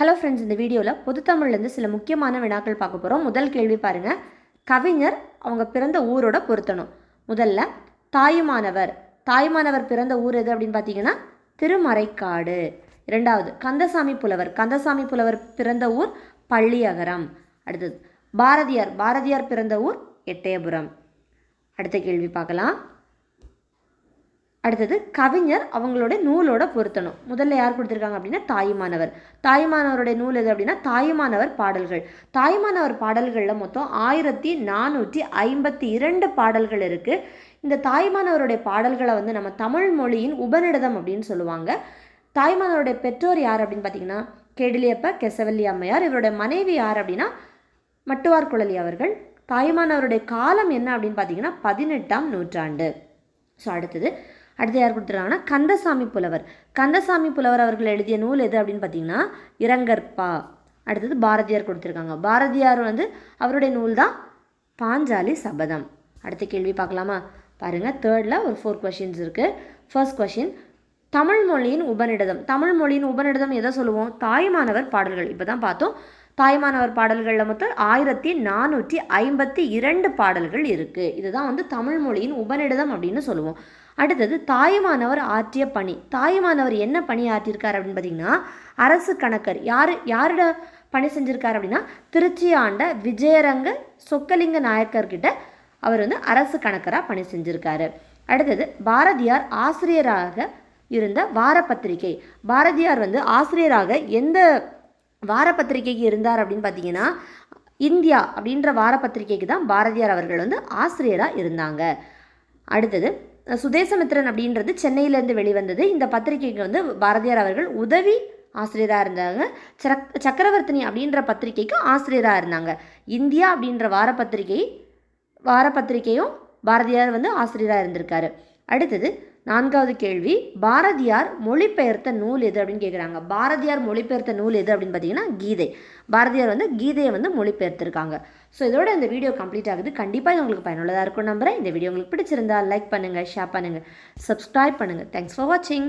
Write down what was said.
Hello friends இந்த வீடியோவில் பொதுத்தமிழ்லேருந்து சில முக்கியமான வினாக்கள் பார்க்க போகிறோம் முதல் கேள்வி பாருங்கள் கவிஞர் அவங்க பிறந்த ஊரோட பொருத்தணும். முதல்ல தாயுமானவர். தாயுமானவர் பிறந்த ஊர் எது அப்படின்னு பார்த்தீங்கன்னா திருமறைக்காடு. இரண்டாவது கந்தசாமி புலவர். கந்தசாமி புலவர் பிறந்த ஊர் பள்ளியகரம். அடுத்தது பாரதியார். பாரதியார் பிறந்த ஊர் எட்டயபுரம். அடுத்த கேள்வி பார்க்கலாம். அடுத்தது கவிஞர் அவங்களோட நூலோட பொருத்தணும். முதல்ல யார் கொடுத்துருக்காங்க அப்படின்னா தாயுமானவர். தாயுமானவருடைய நூல் எது அப்படின்னா தாயுமானவர் பாடல்கள். தாயுமானவர் பாடல்களில் மொத்தம் ஆயிரத்தி நானூற்றி ஐம்பத்தி இரண்டு பாடல்கள் இருக்குது இந்த தாய்மானவருடைய பாடல்களை வந்து நம்ம தமிழ் மொழியின் உபநிடதம் அப்படின்னு சொல்லுவாங்க. தாய்மானவருடைய பெற்றோர் யார் அப்படின்னு பார்த்தீங்கன்னா கெடிலியப்ப கெசவல்லி அம்மையார். இவருடைய மனைவி யார் அப்படின்னா மட்டுவார் குழலி அவர்கள். தாய்மானவருடைய காலம் என்ன அப்படின்னு பார்த்தீங்கன்னா பதினெட்டாம் நூற்றாண்டு. ஸோ அடுத்தது அடுத்து யார் கொடுத்துருக்காங்கன்னா கந்தசாமி புலவர். கந்தசாமி புலவர் அவர்கள் எழுதிய நூல் எது அப்படின்னு பார்த்தீங்கன்னா இரங்கற்பா. அடுத்தது பாரதியார் கொடுத்துருக்காங்க. பாரதியார் வந்து அவருடைய நூல் தான் பாஞ்சாலி சபதம். அடுத்த கேள்வி பார்க்கலாமா? பாருங்கள் தேர்டில் ஒரு ஃபோர் கொஷின்ஸ் இருக்குது ஃபர்ஸ்ட் கொஷின் தமிழ் மொழியின் உபநிடதம். தமிழ் மொழியின் உபநிடதம் எதை சொல்லுவோம்? தாய்மானவர் பாடல்கள். இப்போ தான் பார்த்தோம். தாய்மானவர் பாடல்களில் மொத்தம் ஆயிரத்தி நானூற்றி ஐம்பத்தி இரண்டு பாடல்கள் இருக்குது இதுதான் வந்து தமிழ் மொழியின் உபநிடதம் அப்படின்னு சொல்லுவோம். அடுத்தது தாயுமானவர் ஆற்றிய பணி. தாயுமானவர் என்ன பணி ஆற்றியிருக்கார் அப்படின்னு பார்த்தீங்கன்னா அரசு கணக்கர். யார் யாரோட பணி செஞ்சுருக்கார் அப்படின்னா திருச்சி ஆண்ட விஜயரங்க சொக்கலிங்க நாயக்கர்கிட்ட அவர் வந்து அரசு கணக்கராக பணி செஞ்சுருக்காரு. அடுத்தது பாரதியார் ஆசிரியராக இருந்த வாரப்பத்திரிகை. பாரதியார் வந்து ஆசிரியராக எந்த வாரப்பத்திரிகைக்கு இருந்தார் அப்படின்னு பார்த்தீங்கன்னா இந்தியா அப்படின்ற வாரப்பத்திரிகைக்கு தான் பாரதியார் அவர்கள் வந்து ஆசிரியராக இருந்தாங்க. அடுத்தது சுதேசமித்திரன் அப்படின்றது சென்னையிலேருந்து வெளிவந்தது. இந்த பத்திரிகைக்கு வந்து பாரதியார் அவர்கள் உதவி ஆசிரியராக இருந்தாங்க. சக் சக்கரவர்த்தினி அப்படின்ற பத்திரிகைக்கு ஆசிரியராக இருந்தாங்க. இந்தியா அப்படின்ற வாரப்பத்திரிகை வாரப்பத்திரிகையும் பாரதியார் வந்து ஆசிரியராக இருந்திருக்காரு. அடுத்தது நான்காவது கேள்வி பாரதியார் மொழிபெயர்த்த நூல் எது அப்படின்னு கேட்குறாங்க பாரதியார் மொழிபெயர்த்த நூல் எது அப்படின்னு பார்த்தீங்கன்னா கீதை. பாரதியார் வந்து கீதையை வந்து மொழிபெயர்த்திருக்காங்க. ஸோ இதோட இந்த வீடியோ கம்ப்ளீட் ஆகுது. கண்டிப்பாக இது உங்களுக்கு பயனுள்ளதாக இருக்கும் நம்புகிறேன் இந்த வீடியோ உங்களுக்கு பிடிச்சிருந்தா லைக் பண்ணுங்கள் ஷேர் பண்ணுங்கள் சப்ஸ்கிரைப் பண்ணுங்கள் தேங்க்ஸ் ஃபார் வாட்சிங்